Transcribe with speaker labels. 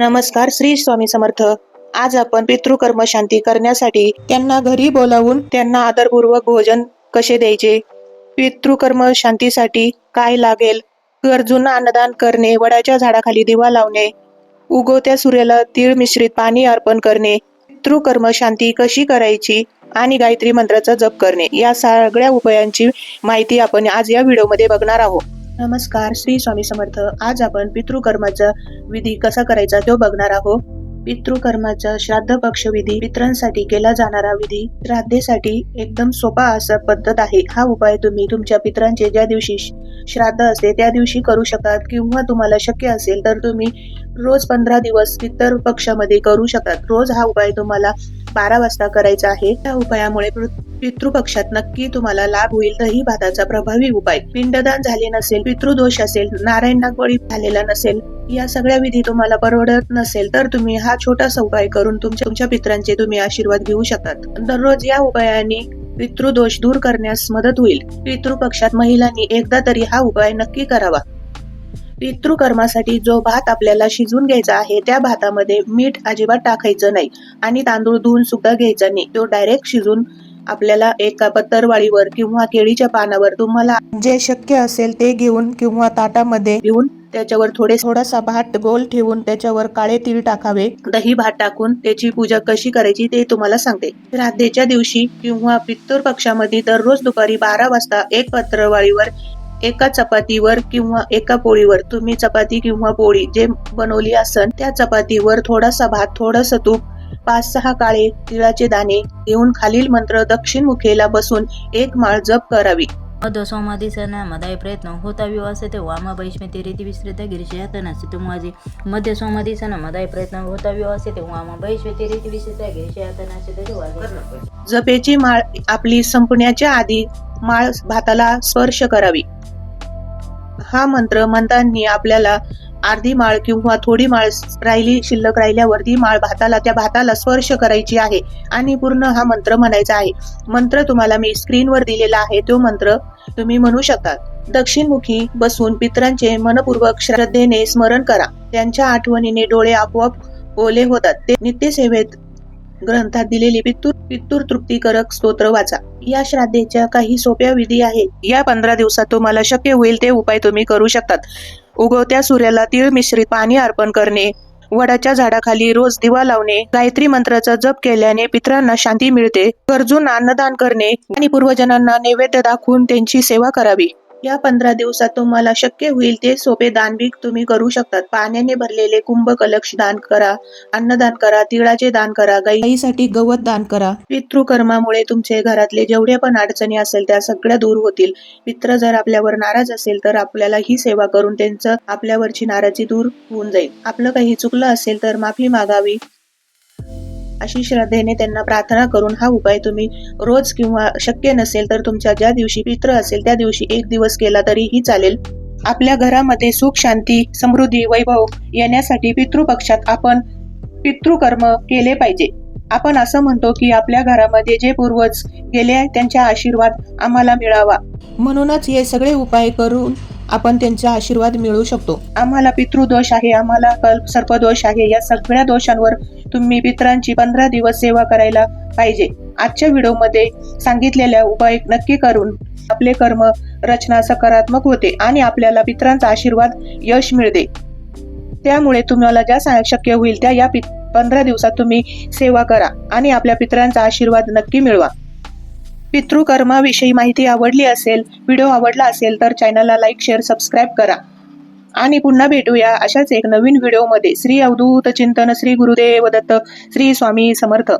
Speaker 1: नमस्कार श्री स्वामी समर्थ. आज आपण पितृकर्म शांती करण्यासाठी त्यांना घरी बोलावून त्यांना आदरपूर्वक भोजन कसे द्यायचे? पितृकर्म शांतीसाठी काय लागेल? गरजूंना अन्नदान करणे वडाच्या झाडाखाली दिवा लावणे उगवत्या सूर्याला तीळ मिश्रित पाणी अर्पण करणे पितृकर्म शांती कशी करायची आणि गायत्री मंत्राचा जप करणे या सगळ्या उपायांची माहिती आपण आज या व्हिडिओमध्ये बघणार आहोत. नमस्कार श्री स्वामी समर्थ. आज आपण पितृकर्माचा विधी कसा करायचा तो बघणार आहोत. पितृकर्माचा श्राद्ध पक्ष विधी पित्रांसाठी केला जाणारा विधी श्राद्धेसाठी एकदम सोपा असा पद्धत आहे. हा उपाय तुम्ही तुमच्या पित्रांचे ज्या दिवशी श्राद्ध असते त्या दिवशी करू शकतात किंवा तुम्हाला शक्य असेल तर तुम्ही रोज पंधरा दिवस पितर पक्षामध्ये करू शकतात रोज हा उपाय तुम्हाला बारा वाजता करायचा आहे. त्या उपायामुळे पितृपक्षात नक्की तुम्हाला लाभ होईल. दही भाताचा प्रभावी उपाय. पिंडदान झाले नसेल पितृदोष असेल नारायण नागबळी झालेला नसेल या सगळ्या विधी तुम्हाला परवडत नसेल तर तुम्ही हा छोटासा उपाय करून तुमच्या तुमच्या पित्रांचे तुम्ही आशीर्वाद घेऊ शकतात. दररोज या उपायाने पितृदोष दूर करण्यास मदत होईल. पितृपक्षात महिलांनी एकदा तरी हा उपाय नक्की करावा. पितृकर्मासाठी जो भात आपल्याला शिजून घ्यायचा आहे त्या भातामध्ये मीठ अजिबात टाकायचं नाही आणि तांदूळ धुवून सुद्धा घ्यायचा नाही. तो डायरेक्ट शिजून आपल्याला एका पत्तरवाळीवर किंवा केळीच्या पानावर तुम्हाला जे शक्य असेल ते घेऊन किंवा ताटामध्ये घेऊन त्याच्यावर थोडे थोडासा भात गोल ठेवून त्याच्यावर काळे तीळ टाकावे. दही भात टाकून त्याची पूजा कशी करायची ते तुम्हाला सांगते. श्राद्धेच्या दिवशी किंवा पित्तूर पक्षामध्ये दररोज दुपारी बारा वाजता एक पत्रवाळीवर एका चपातीवर किंवा एका पोळीवर तुम्ही चपाती किंवा पोळी जे बनवली असन त्या चपातीवर थोडासा भात थोडंसं तूप पाच सहा काळे तिळाचे दाणे घेऊन खालील मंत्र दक्षिण मुखेला बसून एक माळ जप करावी.
Speaker 2: मध्य सोमादी सणा मदाय प्रयत्न होता विवास ते वामा वैष्णते रीती विस्तृत गिरिशयातनासी तुम्हाजी. मध्य सोमादी सणा मदाय प्रयत्न होता विवास ते वामा वैश्वते रीती विस्तृत गिरिशयातनासी
Speaker 1: जपेची माळ आपली संपण्याच्या आधी माळ भाताला स्पर्श करावी. हा मंत्र म्हणताना आपल्याला अर्धी माळ किंवा थोडी माळ राहिली शिल्लक राहिल्यावर ती माळ भाताला त्या भाताला स्पर्श करायची आहे आणि पूर्ण हा मंत्र म्हणायचा आहे. मंत्र तुम्हाला मी स्क्रीनवर दिलेला आहे. तो मंत्र तुम्ही म्हणू शकता. दक्षिणमुखी बसून पित्रांचे मनपूर्वक श्रद्धेने स्मरण करा. त्यांच्या आठवणीने डोळे आपोआप ओले होतात. ते नित्यसेवेत ग्रंथात दिलेली पितूर पितूर तृप्तिकारक स्तोत्र वाचा. या श्राद्धेच्या काही सोप्या विधी आहेत. या पंधरा दिवसात तुम्हाला शक्य होईल ते उपाय तुम्ही करू शकतात. उगवत्या सूर्याला तीळ मिश्रित पाणी अर्पण करणे वडाच्या झाडाखाली रोज दिवा लावणे गायत्री मंत्राचा जप केल्याने पित्रांना शांती मिळते गरजूंना अन्नदान करणे आणि पूर्वजनांना नैवेद्य दाखवून त्यांची सेवा करावी. या पंधरा दिवसात तुम्हाला शक्य होईल ते सोपे दानबी तुम्ही करू शकतात. पाण्याने भरलेले कुंभ कलक्ष दान करा अन्नदान करा तिळाचे दान करा गाईसाठी गवत दान करा. पितृकर्मामुळे तुमचे घरातले जेवढ्या पण अडचणी असेल त्या सगळ्या दूर होतील. मित्र जर आपल्यावर नाराज असेल तर आपल्याला ही सेवा करून त्यांचं आपल्यावरची नाराजी दूर होऊन जाईल. आपलं काही चुकलं असेल तर माफी मागावी. अशी श्रद्धेने त्यांना प्रार्थना करून हा उपाय तुम्ही रोज किंवा शक्य नसेल तर तुमच्या ज्या दिवशी पित्र असेल त्या दिवशी एक दिवस केला तरीही चालेल. आपल्या घरामध्ये सुख शांती समृद्धी वैभव येण्यासाठी पितृपक्षात आपण पितृकर्म केले पाहिजे. आपण असं म्हणतो की आपल्या घरामध्ये जे पूर्वज गेले त्यांचा आशीर्वाद आम्हाला मिळावा. म्हणूनच हे सगळे उपाय करून आपण त्यांचा आशीर्वाद मिळवू शकतो. आम्हाला पितृदोष आहे आम्हाला कल्प सर्पदोष आहे या सगळ्या दोषांवर तुम्ही मित्रांची पंधरा दिवस सेवा करायला पाहिजे. आजच्या व्हिडिओमध्ये सांगितलेल्या उपाय नक्की करून आपले कर्म रचना सकारात्मक होते आणि आपल्याला पित्रांचा आशीर्वाद यश मिळते. त्यामुळे तुम्हाला ज्या सा- शक्य होईल त्या या पंधरा दिवसात तुम्ही सेवा करा आणि आपल्या पित्रांचा आशीर्वाद नक्की मिळवा. पितृकर्माविषयी माहिती आवडली असेल व्हिडिओ आवडला असेल तर चॅनलला लाईक शेअर सबस्क्राईब करा. आणि पुन्हा भेटूया अशाच एक नवीन व्हिडिओमध्ये. श्री अवधूत चिंतन श्री गुरुदेव दत्त श्री स्वामी समर्थ.